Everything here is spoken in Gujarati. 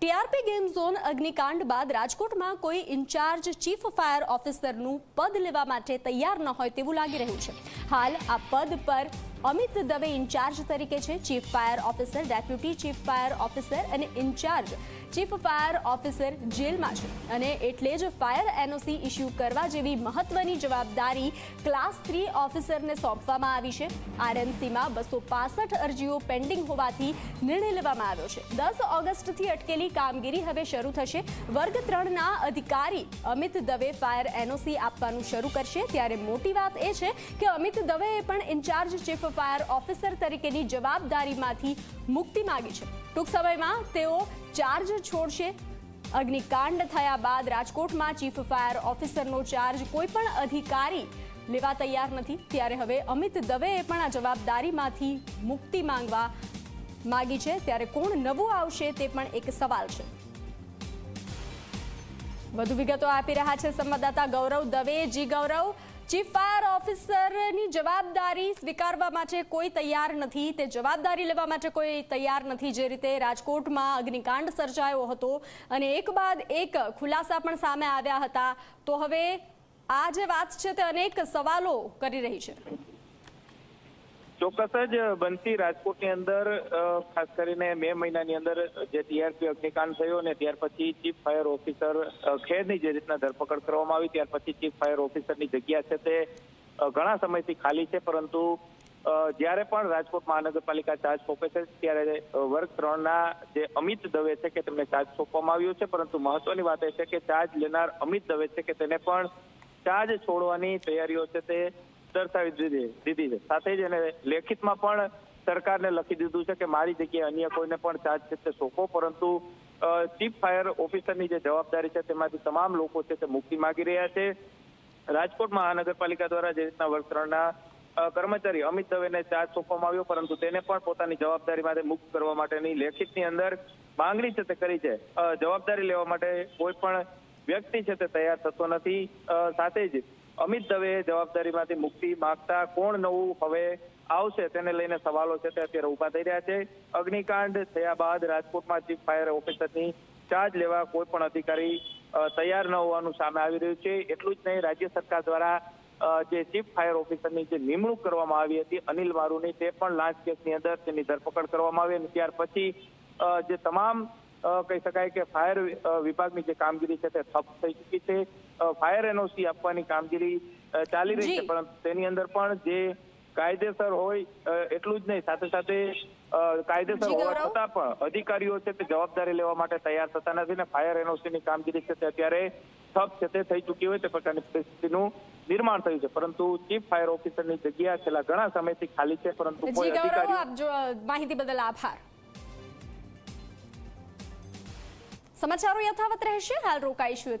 ટીઆરપી ગેમ ઝોન અગ્નિકાંડ બાદ રાજકોટમાં કોઈ ઇન્ચાર્જ ચીફ ફાયર ઓફિસરનું પદ લેવા માટે તૈયાર ન હોય તેવું લાગી રહ્યું છે. હાલ આ પદ પર અમિત દવે ઇન્ચાર્જ તરીકે છે, chief fire officer, deputy chief fire officer અને ઇન્ચાર્જ. ચીફ ફાયર ઓફિસર જેલમાં છે અને એટલે જ ફાયર એનઓસી ઇસ્યુ કરવા જેવી મહત્વની જવાબદારી ક્લાસ થ્રી ઓફિસરને સોંપવામાં આવી છે. આરએમસીમાં બસો પાસઠ અરજીઓ પેન્ડિંગ હોવાથી નિર્ણય લેવામાં આવ્યો છે. દસ ઓગસ્ટથી અટકેલી કામગીરી હવે શરૂ થશે. વર્ગ ત્રણના અધિકારી અમિત દવે ફાયર એનઓસી આપવાનું શરૂ કરશે. ત્યારે મોટી વાત એ છે કે અમિત દવેએ પણ ઇન્ચાર્જ ચીફ ફાયર ઓફિસર તરીકેની જવાબદારીમાંથી મુક્તિ માગી છે. ટૂંક સમયમાં તેઓ ચાર્જ છોડશે. અગ્નિકાંડ થયા બાદ રાજકોટમાં ચીફ ફાયર ઓફિસરનો ચાર્જ કોઈ અધિકારી લેવા તૈયાર નથી. ત્યારે હવે અમિત દવેએ પણ આ જવાબદારીમાંથી મુક્તિ માંગવા માગી છે. ત્યારે કોણ નવું આવશે તે પણ એક સવાલ છે. વધુ વિગતો આપી રહ્યા છે સંવાદદાતા ગૌરવ દવે જી ગૌરવ ચીફ ફાયર ઓફિસરની જવાબદારી સ્વીકારવા માટે કોઈ તૈયાર નથી. તે જવાબદારી લેવા માટે કોઈ તૈયાર નથી. જે રીતે રાજકોટમાં અગ્નિકાંડ સર્જાયો હતો અને એક બાદ એક ખુલાસા પણ સામે આવ્યા હતા. તો હવે આ જે વાત છે તે અનેક સવાલો કરી રહી છે. ચોક્કસ જ બનતી રાજકોટની અંદર ખાસ કરીને મે મહિનાની અંદર જે ટીઆરપી અગ્નિકાંડ થયો અને ત્યાર પછી ચીફ ફાયર ઓફિસર ખેરની જે રીતના ધરપકડ કરવામાં આવી, ત્યાર પછી ચીફ ફાયર ઓફિસરની જગ્યા છે તે ઘણા સમયથી ખાલી છે, પરંતુ જ્યારે પણ રાજકોટ મહાનગરપાલિકા ચાર્જ સોંપે છે, ત્યારે વર્ગ ત્રણના જે અમિત દવે છે કે તેમને ચાર્જ સોંપવામાં આવ્યો છે, પરંતુ મહત્વની વાત એ છે કે ચાર્જ લેનાર અમિત દવે છે કે તેને પણ ચાર્જ છોડવાની તૈયારીઓ છે તે દર્શાવી દીધી દીધી છે. સાથે જ એને લેખિતમાં પણ સરકારને લખી દીધું છે કે મારી જગ્યાએ અન્ય કોઈને પણ ચાર્જ છે તે સોંપો, પરંતુ ચીફ ફાયર ઓફિસરની જે જવાબદારી છે તેમાંથી તમામ લોકો છે તે મુક્તિ માગી રહ્યા છે. રાજકોટ મહાનગરપાલિકા દ્વારા જે રીતના વર્ગ કર્મચારી અમિત દવેને ચાર્જ સોંપવામાં આવ્યો, પરંતુ તેને પણ પોતાની જવાબદારીમાંથી મુક્ત કરવા માટેની લેખિતની અંદર માંગણી છે તે કરી છે. જવાબદારી લેવા માટે કોઈ પણ વ્યક્તિ છે તે તૈયાર થતો નથી. સાથે જ અમિત દવે જવાબદારીમાંથી મુક્તિ માંગતા કોણ નવું હવે આવશે તેને લઈને સવાલો છે તે અત્યારે ઊભા થઈ રહ્યા છે. અગ્નિકાંડ થયા બાદ રાજકોટમાં ચીફ ફાયર ઓફિસરની ચાર્જ લેવા કોઈ પણ અધિકારી તૈયાર ન હોવાનું સામે આવી રહ્યું છે. એટલું જ નહીં, રાજ્ય સરકાર દ્વારા જે ચીફ ફાયર ઓફિસરની જે નિમણૂક કરવામાં આવી હતી અનિલ મારુની, તે પણ લાંચ કેસની અંદર તેની ધરપકડ કરવામાં આવી અને ત્યાર પછી જે તમામ કહી શકાય કે ફાયર વિભાગની જે કામગીરી છે તે ઠપ થઈ ચૂકી છે. ફાયર એનઓસી આપવાની કામગીરી ચાલી રહી છે પરંતુ તેની અંદર પણ જે કાયદેસર હોય એટલું જ નહીં. સાથે સાથે કાયદેસર હોવા છતાં પણ અધિકારીઓ છે તે જવાબદારી લેવા માટે તૈયાર થતા નથી ને ફાયર એનઓસીની કામગીરી છે તે અત્યારે ઠપ છે તે થઈ ચૂકી હોય તે પ્રકારની પરિસ્થિતિનું નિર્માણ થયું છે. પરંતુ ચીફ ફાયર ઓફિસરની જગ્યા છેલ્લા ઘણા સમયથી ખાલી છે પરંતુ માહિતી બદલ આભાર. સમાચારો યથાવત રહેશે. હાલ રોકાઈશું